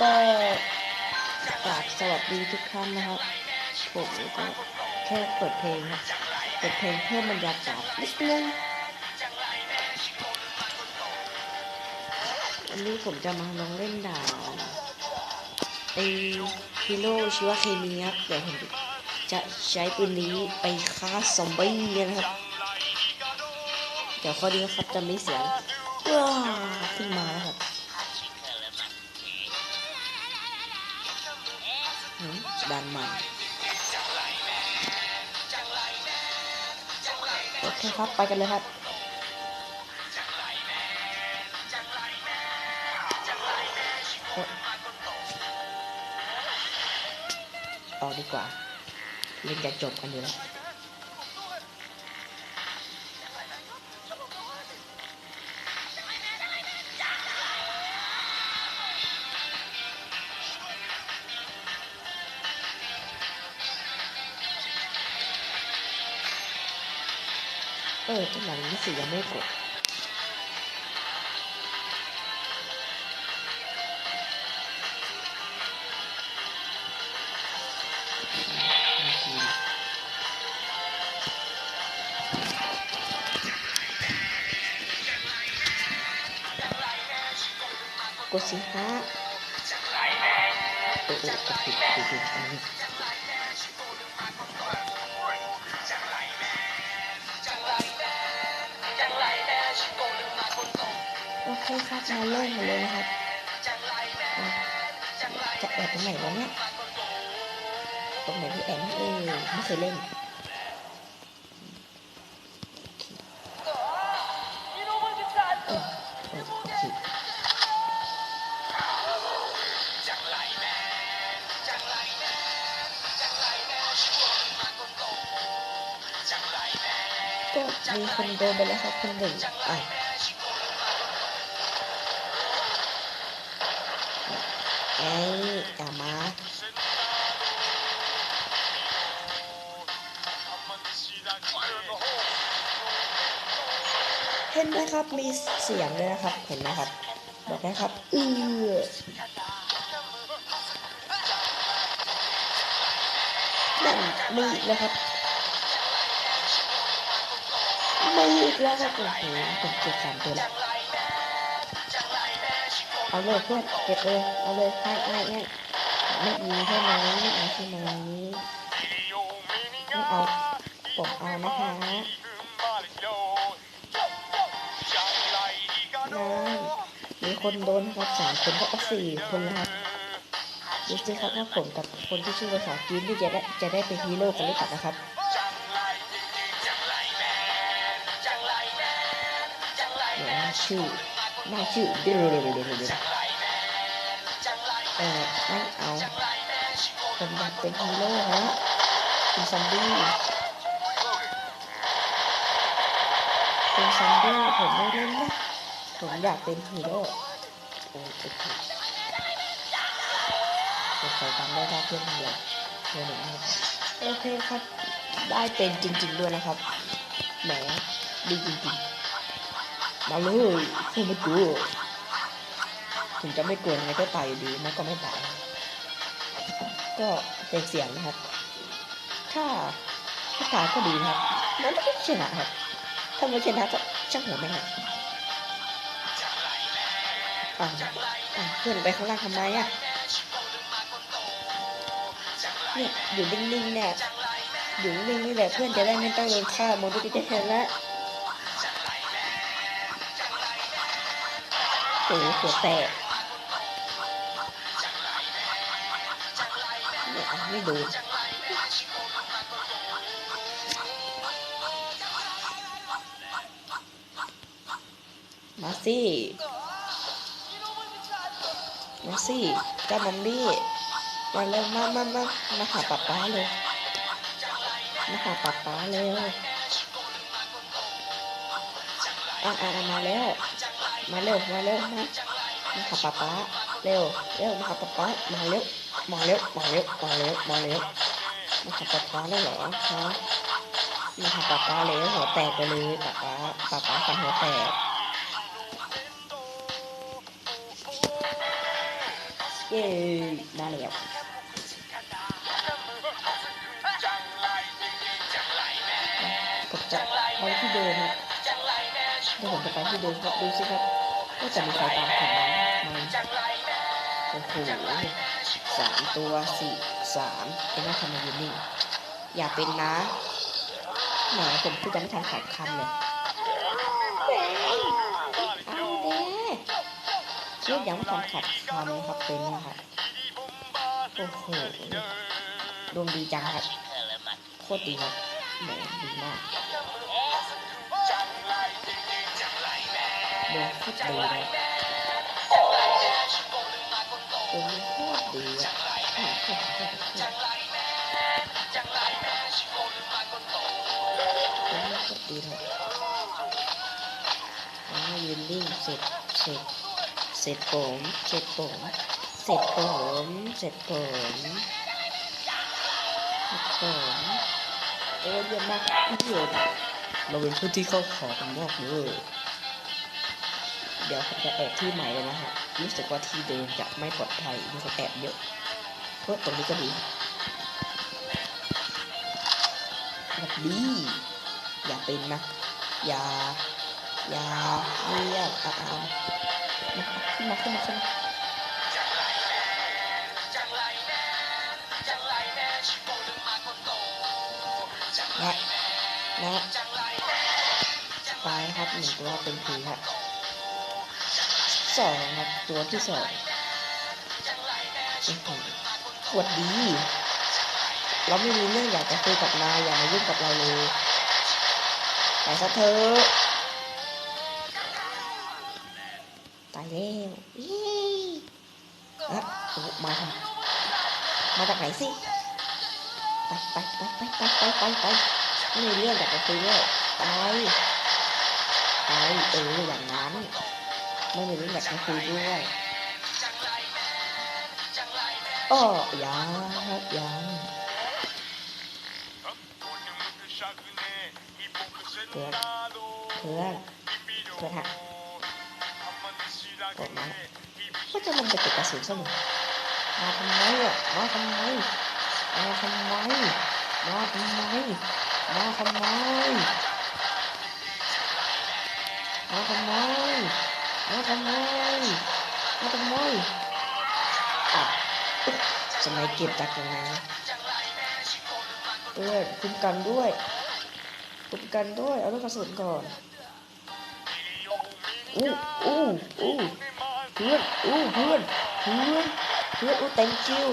ก็ฝากสวัสดีทุกท่านนะครับผมก็แค่เปิดเพลงนะเปิดเพลงเพิ่มบรรยากาศนิดนึง วันนี้ผมจะมาลองเล่นด่านไอฮีโร่ชีวเคมีครับเดี๋ยวผมจะใช้ปืนนี้ไปฆ่าซอมบี้นะครับ เดี๋ยวข้อดีนะครับจะไม่เสียงว้าขึ้นมาแล้วครับดันใหม่โอเคครับ ไปกันเลยครับ ออกดีกว่า เล่นจะจบกันอยู่แล้วเออจังหวะนี้สิยังไม่กด ดสิฮะเออเออกดผิดผิดผิดอันนี้โอเคครับมาเริ่มกันเลยนะครับ จะแอบตรงไหนวะเนี่ย ตรงไหนที่แอบเออไม่เคยเล่น มีคนโดนไปแล้วครับคนหนึ่งอะไอ้อย่ามาเห็นไหมครับมีเสียงเลยนะครับ เห็นไหมครับบอกนะครับอือนั่นมีอีกแล้วครับ ไม่อีกแล้วครับโอ้โหผมเก็บสามตัวแล้วเอาเลยเพื่อนเก็บเลยเอาเลยให้ให้ให้ไม่มีใช่ไหมไม่เอาใช่ไหมไม่เอาผมเอานะคะนั่นมีคนโดนครับสามคนก็สี่คนแล้วครับดูสิครับว่าผมกับคนที่ชื่อภาษาจีนที่จะได้จะได้เป็นฮีโร่กันหรือเปล่านะครับ ชื่อหน้าชื่อเดี๋ยวเดี๋ยวเดี๋ยวเดี๋ยวเออไม่เอาผมอยากเป็นฮีโร่ฮะเป็นซอมบี้เป็นซอมบี้ผมไม่เล่นนะผมอยากเป็นฮีโร่โอ้โอเคผมใส่ตามได้รับเพื่อนเดียวเพื่อนหนึ่งนโอเคครับ ได้เป็นจริง ๆ ด้วยนะครับแหมดีจริงๆ มาเลยผมไม่กลัวถึงจะไม่กลัวยังไงก็ตายอยู่ดีมันก็ไม่ตายก็เป็นเสียงนะครับ ถ้าถ้าตายก็ดีนะครับมันไม่ชนะครับ ถ้าไม่ชนะก็ช่างหัวไม่งครับอ่าเพื่อนไปข้างล่างทำไมอะเนี่ยอยู่นิ่งๆเนี่ยอยู่นิ่งๆนี่แหละเพื่อนจะได้ไม่ต้องโดนฆ่าโมดูดิเทนแล้ว โอ้หัวแตกไม่ดูมาสิมาสิเจ้ามัมบี้ มาเร็วมามามามาหาป๊าป๊าเลย มาหาป๊าป๊าเร็วอะอะอะมาแล้ว มาเร็ว มาเร็วมามาหาป๊าป๊าเร็ว เร็ว มาหาป๊าป๊ามาเร็ว มาเร็ว มาเร็ว มาเร็ว มาเร็ว มาขับป๊าป๊าเลยเหรอฮะมาขับป๊าป๊าเลยหัวแตกไปเลยป๊าป๊าป๊าป๊าฟันหัวแตกเย้ได้แล้วผมจะไปที่เดิมครับ เดี๋ยวผมจะไปที่เดิมครับดูสิครับว่าจะมีใครตามผมไหมโอ้โหสามตัวสี่สามเป็นหน้าทำไมยืนนิ่งอย่าเป็นนะหมผมพูดจะไม่ทันขาดคำเลยแหมเอาเด้เชื่อยังไม่ทันขาดคำเลยครับเป็นนะครับโอ้โหดวงดีจังครับโคตรดีครับแหมดีมาก ดวงโคตรดีเลยดวงโคตรดีอะโคตรโคตรโคตรโคตรผมไม่กดดีเลยอ่ายืนนิ่งเสร็จเสร็จเสร็จผมเสร็จผมเสร็จผมเสร็จผมเสร็จผมโอ้ยเยี่ยมมากเยี่ยมเราเป็นผู้ที่เข้าขอกันมากเลย เดี๋ยวผมจะแอบที่ใหม่เลยนะฮะ รู้สึกว่าที่เดิมจะไม่ปลอดภัยมีคนแอบเยอะเพราะตรงนี้ก็ดีแบบดีอย่าเป็นนะอย่าอย่าเรียกอะอะมาขึ้นมาขึ้นมาขึ้นมานะนะตายครับหนึ่งตัวเป็นผีครับ สองครับ ตัวที่สองโอ้โหขวดดี เราไม่มีเรื่องอยากจะคุยกับนายอย่ามายุ่งกับเราเลยไปซะเถอะตายแล้วอีอมาทำมาจากไหนสิไปไปไปไปไปไปไปไปไม่มีเรื่องอยากจะคุยด้วยไปไปเอออย่างนั้น ไม่มีเรื่องอยากจะคุยด้วยอ้อยังครับยังเพื่อนเพื่อนเพื่อนฮะกดมาก็จะลงไปเก็บกระสุนซะหน่อยมาทำไมอะมาทำไมมาทำไมมาทำไมมาทำไมมาทำไม มาทำไมมาทำไมอะจะไม่เก็บจากยังไงเพื่อนคุ้มกันด้วยคุ้มกันด้วยเอาลูกกระสุนก่อนอู้อู้อู้เพื่อนอู้เพื่อนเพื่อนเพื่อนอู้ thank you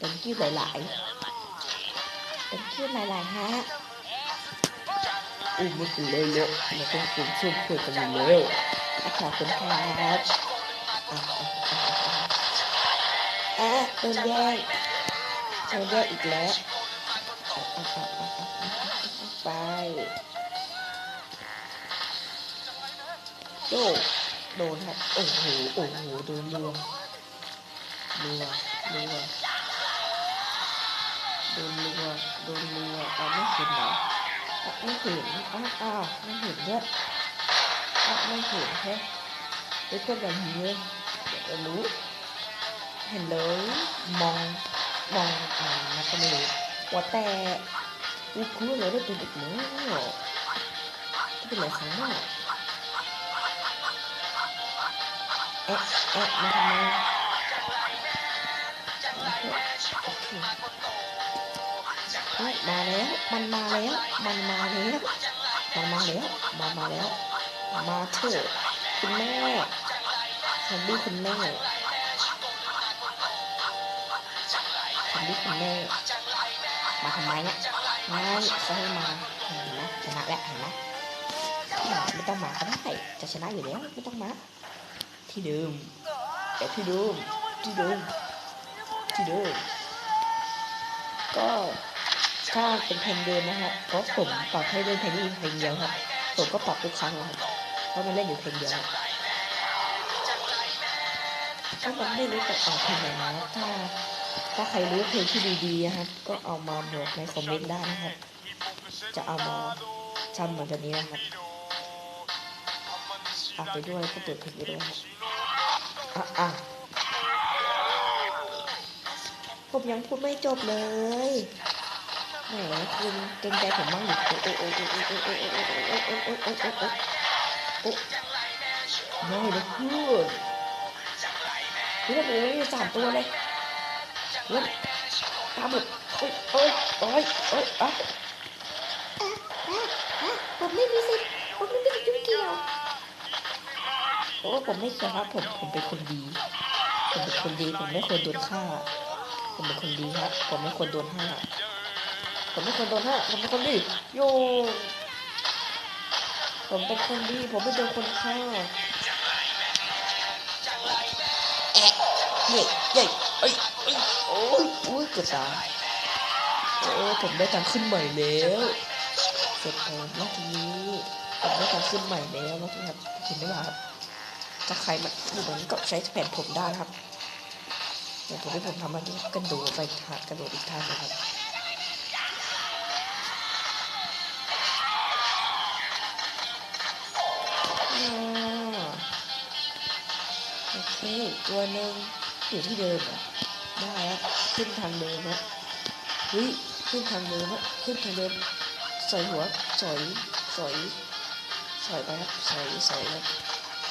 thank you หลายๆ thank you หลายๆฮะ อู้มันคือเลยเยอะมันต้องคุณช่วยคุยกันเร็วอะขอบคุณครับอะโดนแย่งโดนแย่งอีกแล้ว ไปโยโดนครับ โอ้โห โอ้โห โดนรวมรัวรัวโดนรัวโดนรัวเอาไม่เห็นเหรอ ไม่เห็นอ้าวอ้าวไม่เห็นด้วยอะไม่เห็นแค่ไอ้ก็แบบนี้เลยเดี๋ยวจะรู้เห็นเลยมองมองอ่านนะก็ไม่รู้ว่าแต่วิคุเลยได้เป็นอีกแล้วจะเป็นอะไรของมันเอ๊ะเอ๊ะมาทำไมโอเค ฮ้ยมาแล้ว มันมาแล้ว มันมาแล้ว มันมาแล้ว มันมาแล้ว มาเถอะคุณแม่ซอมบี้คุณแม่ซอมบี้คุณแม่ มาทำไมเนี่ยไม่จะให้มาเห็นไหมชนะแล้วเห็นไหมไม่ต้องมาก็ได้ จะชนะอยู่แล้ว ไม่ต้องมา ที่เดิมแต่ที่เดิมที่เดิมที่เดิมก็ ถ้าเป็นเพลงเดิมนะฮะเพราะผมปรับให้เล่นเพลงนี้เพลงเดียวครับผมก็ปรับทุกครั้งแล้วครับเพราะมันเล่นอยู่เพลงเดียวถ้ามันไม่รู้จักออกเพลงไหนนะถ้าถ้าใครรู้เพลงที่ดีๆนะครับ ก็เอามาบอกในคอมเมนต์ได้นะครับ จะเอามาทำเหมือนกันนี้นะครับอัดไปด้วยก็เปิดเพลงไปด้วยครับอะอะผมยังพูดไม่จบเลย หมคุณเกรงใจผมบ้างดิโอ้โอ้โอ้โอ้โอ้โอ้โอ้โอ้โอ้โอ้โอ้โอ้โอ้โอ้โอ้โอ้ไม่นะเพื่อนเพื่อนเลยมีสามตัวเลยเพื่อนตามหมดโอ้ยโอ้ยโอ้ยโอ้ยอะผมไม่มีสิทธิ์ผมไม่มีสิทธิ์ยุ่งเกี่ยวโอ้ผมไม่เกี่ยวครับผมผมเป็นคนดีผมเป็นคนดีผมไม่ควรโดนฆ่าผมเป็นคนดีครับผมไม่ควรโดนฆ่า ผมไม่ควรโดนฆ่าผมเป็นคนดีโยผมเป็นคนดี ผมไม่โดนคนฆ่าแอะเย่เย่เอ้ยเอ้ยโอ้ยโอ้ยเกือบตายโอ้ผมได้การขึ้นใหม่แล้วเสร็จผมแล้วทีนี้ผมได้การขึ้นใหม่แล้วแล้วทีนี้ครับเห็นไหมล่ะครับถ้าใครมาอยู่ตรงนี้ก็ใช้แผ่นผมได้นะครับเดี๋ยวผมที่ผมทำมันนี้กระโดดไปทางกระโดดอีกทางนะครับ ตัวหนึ่งอยู่ที่เดิมเหรอได้ครับขึ้นทางเดิมนะเฮ้ยขึ้นทางเดิมนะขึ้นทางเดิมสอยหัวสอยสอยสอยไปครับสอยสอยครับ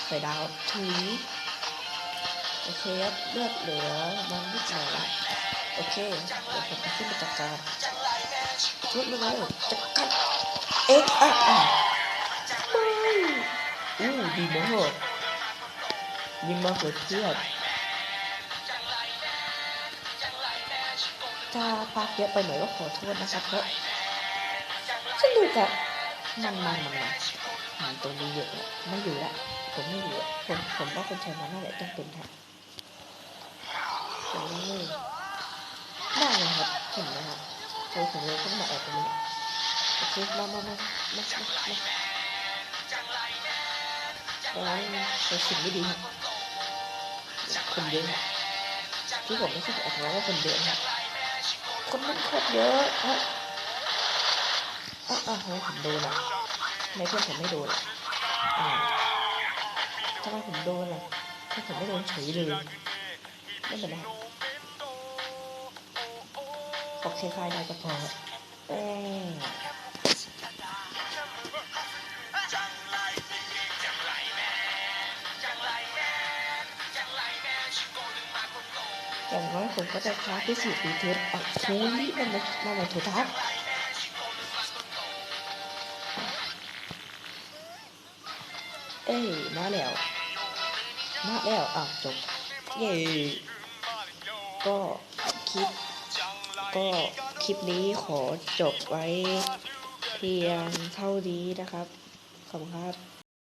ใส่ดาวถุยโอเคครับเลือดเหลือมันนิดหน่อยโอเคเดี๋ยวผมจะขึ้นไปจัดการชุดมาเลยจัดการเอ็กซ์อะอะไม่อู้ดีมาก ยิงมากเลยเพื่อนถ้าพักเยอะไปหน่อยก็ขอโทษนะครับเพราะสนุกอะมันมันมันมันมันตรงนี้เยอะอะไม่อยู่ละผมไม่อยู่อะผมผมว่าคนชายมานั่นแหละต้องเป็นครับโอ้ยได้เลยครับเห็นไหมครับโอ้ผมเลยต้องมาแอบตรงนี้โอเคมามามามามามาตอนนั้นเป็นสิ่งไม่ดีครับ คนเยอะครับที่ผมไม่คิดจะออกมาว่าคนเยอะครับคนมันโคตรเยอะฮะอะอะทำไมผมโดนอะไม่เพื่อนผมไม่โดนอะอ่าทำไมผมโดนล่ะถ้าผมไม่โดนเฉยเลยไม่เป็นไรโอเคคลายได้ก็พอเออ อย่างน้อยผมก็จะคลาสที่สี่ปีเทสอะคูลี่มันมามามาถูกทับเอ้ยมาแล้ว มาแล้วอะจบ เย้ก็คลิป ก็คลิปนี้ขอจบไว้เพียงเท่านี้นะครับ ขอบคุณครับ